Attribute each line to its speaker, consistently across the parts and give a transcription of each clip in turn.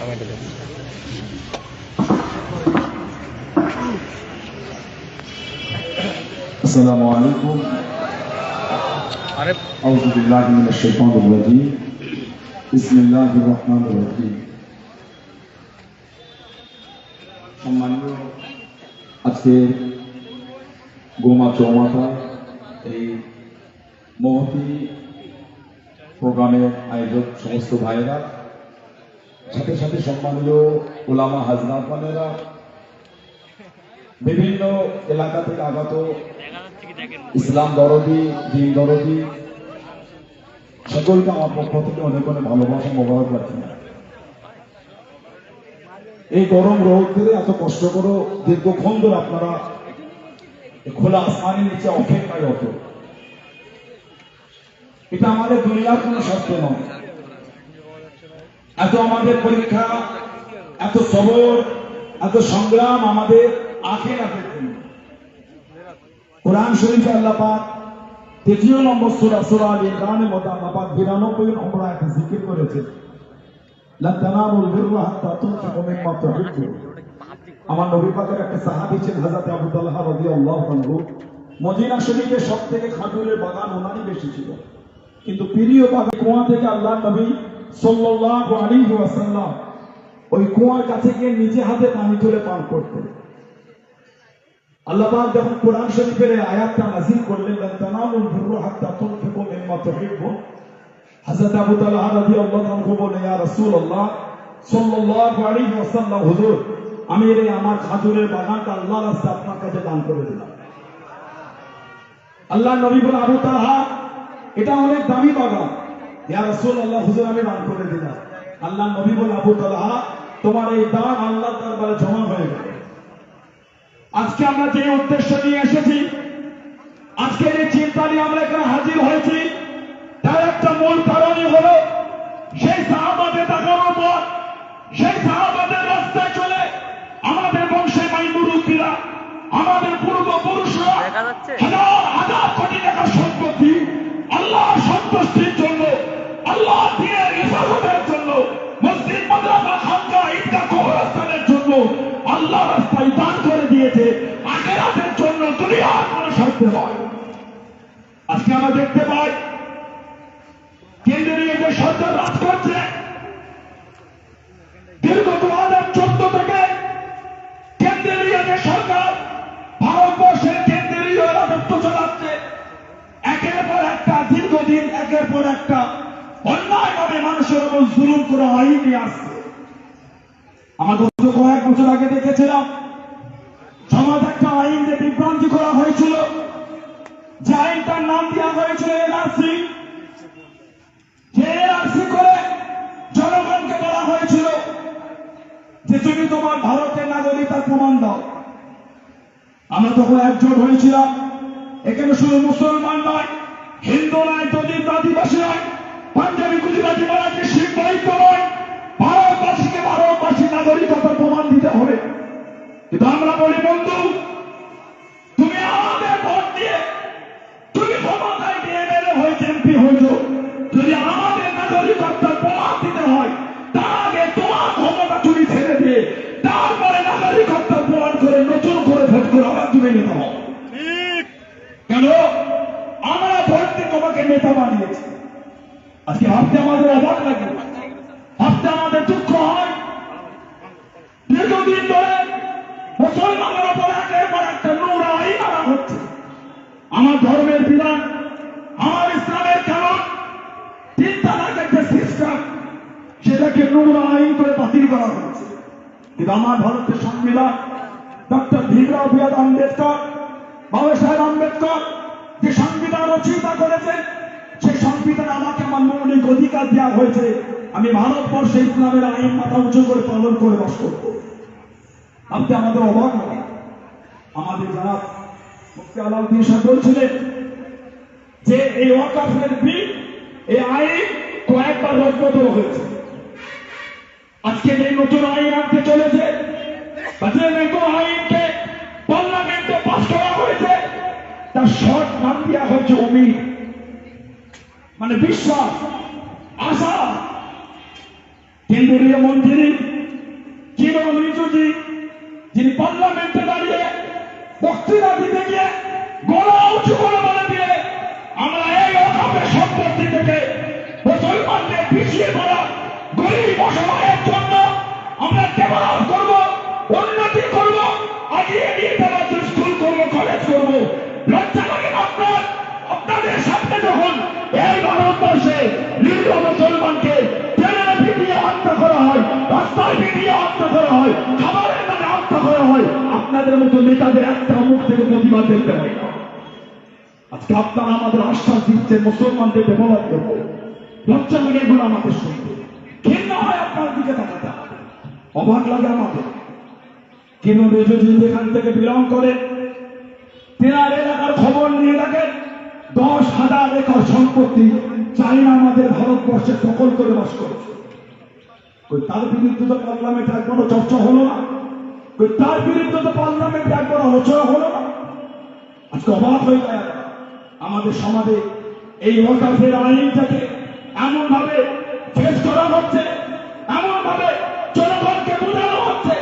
Speaker 1: আমি এটা দেখছি
Speaker 2: السلام عليكم
Speaker 1: আরে
Speaker 2: أعوذ بالله من الشيطان الرجيم بسم الله الرحمن الرحيم সম্মানীয় আজকে গোমা চৌমাথা এই মহতি প্রোগ্রামের আয়োজক সমস্ত ভাইয়েরা সাথে সাথে সম্মানীয় ওলামা হাজরাতমানেরা বিভিন্ন এলাকা থেকে আগত ইসলাম দরদি, দিন দরদি, সকলকে আমার পক্ষ থেকে অনেক অনেক ভালোবাসা, মোবারক রাখি এই গরম রোদ্রে এত কষ্ট করে, দীর্ঘক্ষণ ধরে আপনারা খোলা আসমানের নিচে অপেক্ষায় হতো এটা আমাদের দুনিয়ার কোনো সত্য নয়। এত আমাদের পরীক্ষা, এত সবর, এত সংগ্রাম আমাদের আখের আখের কোরআন শরীফে আল্লাহ পাক তৃতীয় নম্বর সূরা সূরা ইমরানের মধ্যে আল্লাহ পাক 92 নম্বর আয়াতে জিকির তুহিব্বুন আমার একটা খাজুরের বাগান ওনারই বেশি ছিল। কিন্তু কুয়া থেকে আল্লাহ নবী ওই কুয়ার কাছে গিয়ে নিজে হাতে পানি তুলে পান করতেন আল্লাহ যখন কোরআন শরীফের আয়াতটা নাযিল করলেন লা তানালুল বিররা হাত্তা তুনফিকু মিম্মা তুহিব্বুন হযরত আবু তালহা রাদিয়াল্লাহু আনহু বলে রাসূলুল্লাহ, সাল্লাল্লাহু আলাইহি ওয়াসাল্লাম, হুজুর, আমি এই আমার খাজুরের বাগানটা আল্লাহর রাস্তায় আপনার কাছে দান করে দিলাম। আল্লাহ নবী বলে আবু তালহা, এটা অনেক দামি বাগান। আজকে আমরা যে উদ্দেশ্য নিয়ে এসেছি, আজকে যে চিন্তা আমরা এখানে হাজির হয়েছি, তার একটা মূল কারণই হলো, সেই সাহাবাদে তাকানোর পর, সেই সাহাবাদের দীর্ঘদিন একের পর একটা অন্যায়ভাবে মানুষের উপর জুলুম করে নিয়ে আসছে। গত কয়েক বছর আগে দেখেছিলাম, সমাজ একটা আইন যে বিভ্রান্তি করা হয়েছিল। যে আইনটার নাম দেওয়া হয়েছিল এনআরসি। এনআরসি করে জনগণকে বলা হয়েছিল যে তুমি তোমার ভারতের নাগরিকতার প্রমাণ দাও। আমরা তখন একজোট হয়েছিলাম। এখানে শুধু মুসলমান নয় হিন্দু নয় দলিত আদিবাসী নয় পাঞ্জাবি, গুজরাটি, মারাঠি, শিখ দায়িত্ব নয়, ভারতবাসীকে ভারতবাসী নাগরিকতার প্রমাণ দিতে হবে। কিন্তু আমরা বলি, বন্ধু, তুমি আমাদের ভোট দিয়ে, তুমি ক্ষমতায় দিয়ে এমএলএ হয়েছে এমপি হয়েছ ধর্মের বিধান আমার ইসলামের কারণ তালাকের যে সিস্টেম সেটাকে নোংরা আইন করে বাতিল করা হয়েছে। কিন্তু আমার ভারতের সংবিধান ডক্টর ভীমরাও বিয়াদ আম্বেদকর, বাবা সাহেব আম্বেদকর যে সংবিধান রচয়িতা করেছেন সেই সংবিধান আমাকে আমার অধিকার দেওয়া হয়েছে। আমি ভারতবর্ষে ইসলামের আইন মাথা উঁচু করে পালন করে বাস করব। আপনি আমাদের অবাক আমাদের যারা মুফতি আলাউদ্দিন সাহেব বলছিলেন যে এই ওয়াকাফের বিল, এই আইন কয়েকবার রদবদল হয়েছে। আজকে যে নতুন আইন আনতে চলেছে যে নতুন আইনকে পার্লামেন্টে পাশ করা হয়েছে, তার শর্ট নাম দেওয়া হয়েছে অমিত। মানে বিশ্বাস, আশা। কেন্দ্রীয় মন্ত্রী কিরণ রিজুজি, যিনি পার্লামেন্টে দাঁড়িয়ে বক্তৃতা দিতে গিয়ে পিছিয়ে পড়া গরিব অসহায়ের জন্য আমরা করব, উন্নতি করব আগিয়ে নিয়ে স্কুল করব, কলেজ করব, লজ্জা আপনার? আপনাদের সামনে যখন এই ভারতবর্ষে নিরীহ মুসলমানকে ট্রেনে পিটিয়ে হত্যা করা হয় রাস্তায় পিটিয়ে হত্যা করা হয়, খাবারের নামে হত্যা করা হয়, আপনাদের মতো নেতাদের একটা মুখ থেকে প্রতিবাদ দেখতে হয় আজকে আপনারা আমাদের আশ্বাস দিচ্ছেন, মুসলমানদের ডেভেলপ করব। লজ্জা লাগে এগুলো আমাদের শুনতে। ঘৃণা হয় আপনার দিকে তাকাতে। অবাক লাগে আমাদের। কেন রেজুজি যেখান থেকে বিলং করে? তেনার এলাকার খবর নিয়ে দেখেন দশ হাজার একর সম্পত্তি চাইনা আমাদের ভারতবর্ষে দখল করে বাস কই, তার বিরুদ্ধে তো পার্লামেন্টে একবারও চর্চা হলো না। তার বিরুদ্ধে তো পার্লামেন্টে একবার আলোচনা হলো না। আজকে অবাক হয়ে যায়। আমাদের সমাজে এই ওয়াকাফের আইনটাকে এমন ভাবে ফেস করা হচ্ছে এমন ভাবে জনগণকে বোঝানো হচ্ছে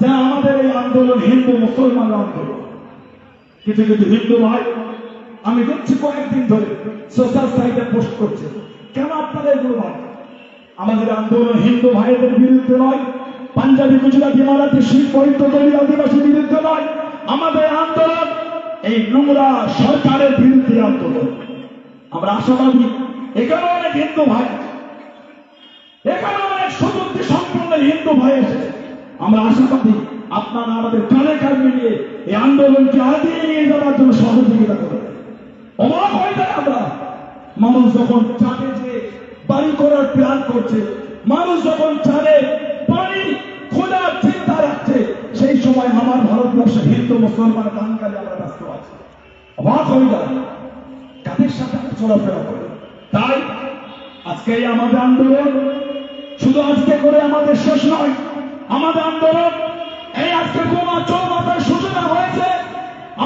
Speaker 2: যে আমাদের এই আন্দোলন হিন্দু মুসলমান আন্দোলন। কিছু কিছু হিন্দু ভাই, আমি দেখছি কয়েকদিন ধরে সোশ্যাল সাইটে পোস্ট করছে, কেন আপনারা এগুলো ভাই আমাদের আন্দোলন হিন্দু ভাইদের বিরুদ্ধে নয়, পাঞ্জাবি, গুজরাটি, মারাঠি, শিখ বৈদ্য দলিত, আদিবাসী বিরুদ্ধে নয়, আমাদের আন্দোলন এই নোংরা সরকারের বিরুদ্ধে আন্দোলন। আমরা আশাবাদী এখানে অনেক হিন্দু ভাই। এখানে অনেক সুবুদ্ধি সম্পন্ন হিন্দু ভাই এসেছে। আমরা আশাবাদী আপনারা আমাদের কানে কান মিলিয়ে এই আন্দোলনকে আগিয়ে নিয়ে যাওয়ার জন্য সহযোগিতা করবেন। অবাক হয়ে যায় আমরা। মানুষ যখন চাঁদে যে বাড়ি করার প্ল্যান করছে, মানুষ যখন চাঁদে বাড়ি খোঁজার চিন্তা রাখছে, সেই সময় আমার ভারতবর্ষে হিন্দু, মুসলমান কানকালে আমরা ব্যস্ত আছি। অবাক হয়ে যায় কাদের সাথে চলাফেরা করে? তাই আজকে আমাদের আন্দোলন শুধু আজকে করে আমাদের শেষ নয়, আমাদের আন্দোলন এই আজকে চৌমাথায় সূচনা হয়েছে।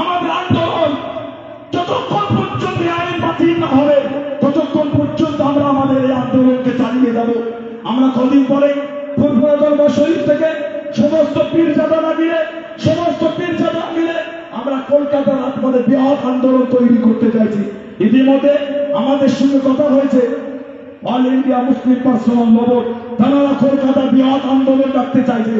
Speaker 2: আমাদের আন্দোলন যতক্ষণ পর্যন্ত আইন বাতিল না হবে, ততক্ষণ পর্যন্ত আমরা আমাদের এই আন্দোলনকে চালিয়ে যাব। আমরা কদিন পরে ফুরফুরা দরবার শরীফ থেকে সমস্ত পীরজাদারা মিলে, সমস্ত পীর পীরজাদা মিলে আমরা কলকাতার আপনাদের বৃহৎ আন্দোলন তৈরি করতে চাইছি। ইতিমধ্যে আমাদের সঙ্গে কথা হয়েছে। অল ইন্ডিয়া মুসলিম পার্সোনাল নবর তারা কলকাতা বৃহৎ আন্দোলন রাখতে চাইছে।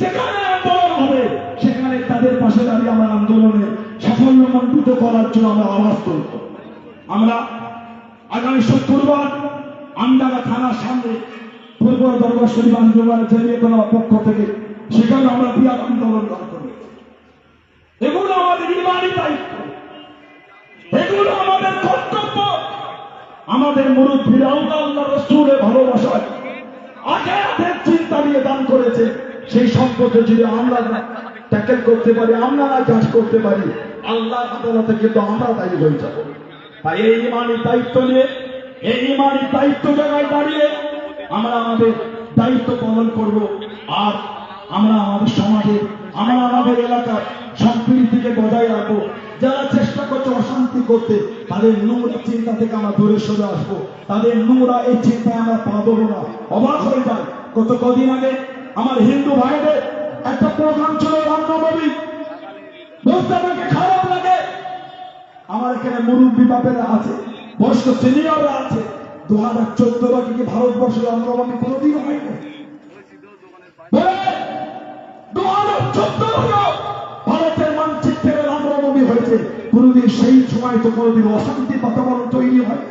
Speaker 2: যেখানে আন্দোলন হবে, সেখানে তাদের পাশে দাঁড়িয়ে আমরা আন্দোলনে সাফল্যমণ্ডিত করার জন্য আমরা আওয়াজ তুলব। আমরা আগামী শুক্রবার আমডাঙ্গা থানার সামনে পূর্ব দরবার শরীফ আন্দোলনের জেনে কোনো পক্ষ থেকে, সেখানে আমরা বৃহৎ আন্দোলন এগুলো আমাদের ইমানি দায়িত্ব। এগুলো আমাদের কর্তব্য। আমাদের মুরব্বীরা আল্লাহ আল্লাহ রসুলের ভালোবাসায় আখেরাতের চিন্তা নিয়ে দান করেছে। সেই সম্পর্কে যদি আমরা ট্যাকেল করতে পারি, আমরা কাজ করতে পারি, আল্লাহ আদালতে কিন্তু আমরা দায়ী হয়ে যাব। তাই এই ইমানি দায়িত্ব নিয়ে, এই ইমানি দায়িত্ব জায়গায় দাঁড়িয়ে আমরা আমাদের দায়িত্ব পালন করব। আর আমরা আমাদের সমাজে, আমরা আমাদের এলাকার সম্প্রীতিকে বজায় রাখব। যারা চেষ্টা করছে অশান্তি করতে, তাদের নোংরা চিন্তা থেকে আমরা দূরে সরে আসব। তাদের নোংরা এই চিন্তায় আমরা পা দেবো না। অবাক হয়ে যায় গত কদিন আগে আমার হিন্দু ভাইদের একটা প্রোগ্রাম ছিল রামনবমী খারাপ লাগে। আমার এখানে মুরব্বী বাপেরা আছে, বয়স্ক সিনিয়ররা আছে। দু হাজার চোদ্দ বাকি কি ভারতবর্ষের রামনবমী কোনোদিন হয়নি। ভারতের মানচিত্রে রামনবমী হয়েছে। কোনোদিন সেই সময় তো কোনোদিন অশান্তি বাতাবরণ তৈরি হয়।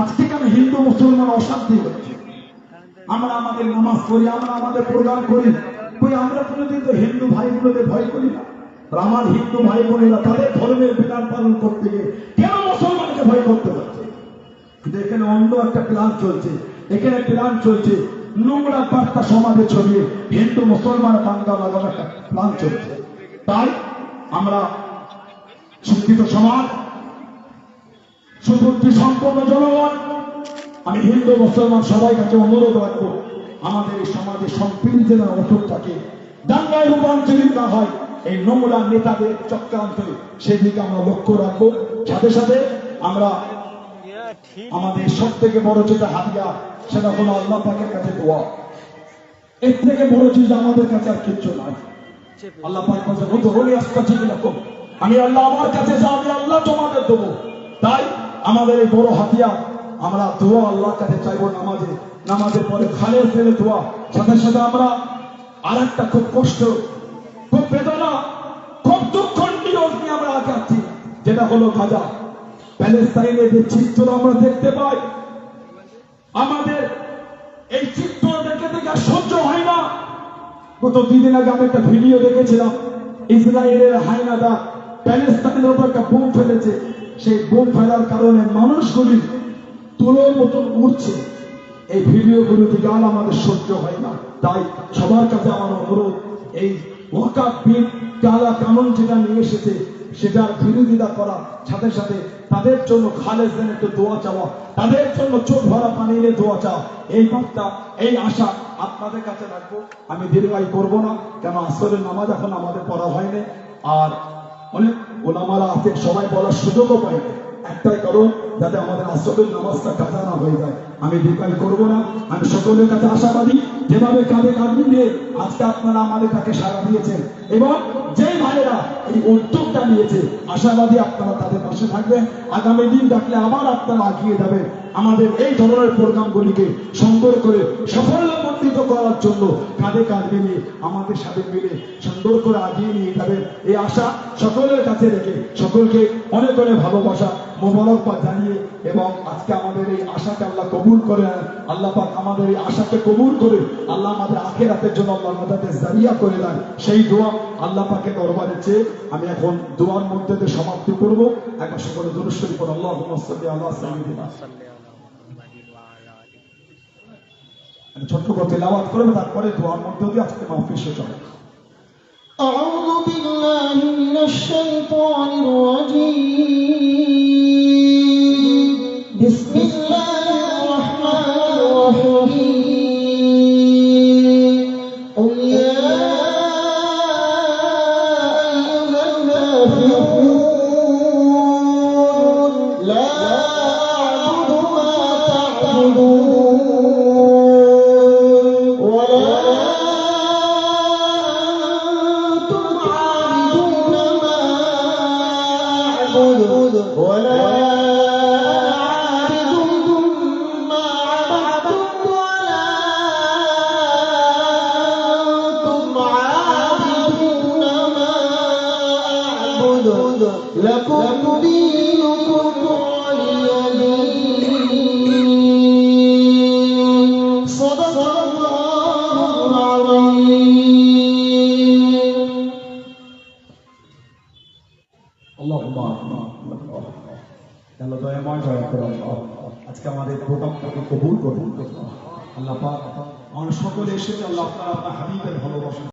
Speaker 2: আজকে কেন হিন্দু, মুসলমান অশান্তি হচ্ছে? আমরা আমাদের নামাজ পড়ি, আমরা আমাদের প্রোগ্রাম করি। কই আমরা কোনোদিন তো হিন্দু ভাইগুলোদের ভয় করি না? আমার হিন্দু ভাই বোনেরা তাদের ধর্মের বিধান পালন করতে গিয়ে কেন মুসলমানকে ভয় করতে হচ্ছে? কিন্তু এখানে অন্য একটা প্ল্যান চলছে। এখানে প্ল্যান চলছে নোংরা বার্তা সমাজে ছড়িয়ে হিন্দু, মুসলমান দাঙ্গা লাগানো একটা প্ল্যান চলছে। তাই আমরা শিক্ষিত সমাজ সুবুদ্ধি সম্পন্ন জনগণ, আমি হিন্দু, মুসলমান সবাই কাছে অনুরোধ রাখব, আমাদের এই সমাজে সম্প্রীতি যেন অটুট থাকে দাঙ্গায় রূপান্তরিত না হয়, এই নোংরা নেতাদের চক্রান্তে সেদিকে আমরা লক্ষ্য রাখব। সাথে সাথে আমরা আমাদের সব থেকে বড় যেটা হাতিয়ার সেটা হলো আল্লাহ পাকের কাছে দোয়া। এর থেকে বড় জিনিস আমাদের কাছে আর কিচ্ছু নাই। আল্লাহ পাক বলছেন উদহুলি আস্তাজিব লাকুম আমি আল্লাহ আমার কাছে যা, আমি আল্লাহ তোমাদের দেবো। তাই আমাদের এই বড় হাতিয়ার, আমরা দোয়া আল্লাহর কাছে চাইব নামাজে। নামাজের পরে খালে ফেলে দোয়া। সাথে সাথে আমরা আর একটা খুব কষ্ট, খুব বেদনা, খুব দুঃখ নিরোধ নিয়ে আমরা আগাচ্ছি যেটা হলো গাজা। প্যালেস্তাইনে যে চিত্র আমরা দেখতে পাই আমাদের এই চিত্র দেখে দেখে সহ্য হয় না। গত দুই দিন আগে আমি একটা ভিডিও দেখেছিলাম, ইসরায়েলের হাইনাদা প্যালেস্তাইনের উপর একটা বোম ফেলেছে। সেই বোম ফেলার কারণে মানুষগুলি তুলোর মতন উঠছে এই ভিডিওগুলো থেকে আর আমাদের সহ্য হয় না। তাই সবার কাছে আমার অনুরোধ, এই ওয়াকাফ বিল কালা কানুন যেটা নিয়ে এসেছে সেটার বিরোধিতা করা সাথে সাথে তাদের জন্য খালেজ একটু দোয়া চাওয়া, তাদের জন্য চোখ ভরা পানি এনে দোয়া চাওয়া। এই বার্তা, এই আশা আপনাদের কাছে রাখব। আমি দীর্ঘায়ু করব না, কেন আসলে নামাজ এখন আমাদের পড়া হয়নি। আর অনেক ওলামারা আছে, সবাই বলার সুযোগও পায়নি একটাই কারণ যাতে আমাদের আসরের নামাজটা কাজা না হয়ে যায়। আমি দীর্ঘায়ী করব না, আমি সকলের কাছে আশাবাদী। যেভাবে কাঁধে কাঁধ মিলিয়ে আজকে আপনারা আমাদের তাকে সাড়া দিয়েছেন এবং যেই ভাইয়েরা এই উদ্যোগটা নিয়েছে, আশাবাদী আপনারা তাদের পাশে থাকবেন। আগামী দিন ডাকলে আবার আপনারা এগিয়ে যাবেন আমাদের এই ধরনের প্রোগ্রামগুলিকে সুন্দর করে সাফল্যমণ্ডিত করার জন্য কাঁধে কাঁধ মিলিয়ে আমাদের সাথে মিলে সুন্দর করে আগিয়ে নিয়ে যাবেন। এই আশা সকলের কাছে রেখে সকলকে অনেক অনেক ভালোবাসা। মোবারকবাদ জানিয়ে এবং আজকে আমাদের এই আশাকে আল্লাহ কবুল করে নেন। আল্লাহ পাক আমাদের এই আশাকে কবুল করে আল্লাহ আমাদের আখেরাতের জন্য আল্লাহ আমাদের জারিয়া করে দেন সেই দোয়া আল্লাহ পাকে দরবারে চেয়ে আমি এখন দোয়ার মধ্যে দিয়ে সমাপ্তি করব একবার সকলে দুরুশ্বরী পর আল্লাহ সাল্লি আল্লাহ সাল্লাম
Speaker 1: সাল্লি আলা মুহাম্মাদিন ওয়া আলা আলিহি
Speaker 2: আমি ছোট্ট করে তেলাওয়াত করবে তারপরে দোয়ার মধ্যে দিয়ে আজকে মাহফিল শেষ হবে
Speaker 3: أعوذ بالله من الشيطان الرجيم
Speaker 2: আল্লাহ দয়াময় দয়া করে আল্লাহ আজকে আমাদের প্রোগ্রামটাকে কবুল করুন আল্লাহ পাক, আমরা সকলে এসেছে, আল্লাহ আপনারা আপনার হাবিবের ভালোবাসা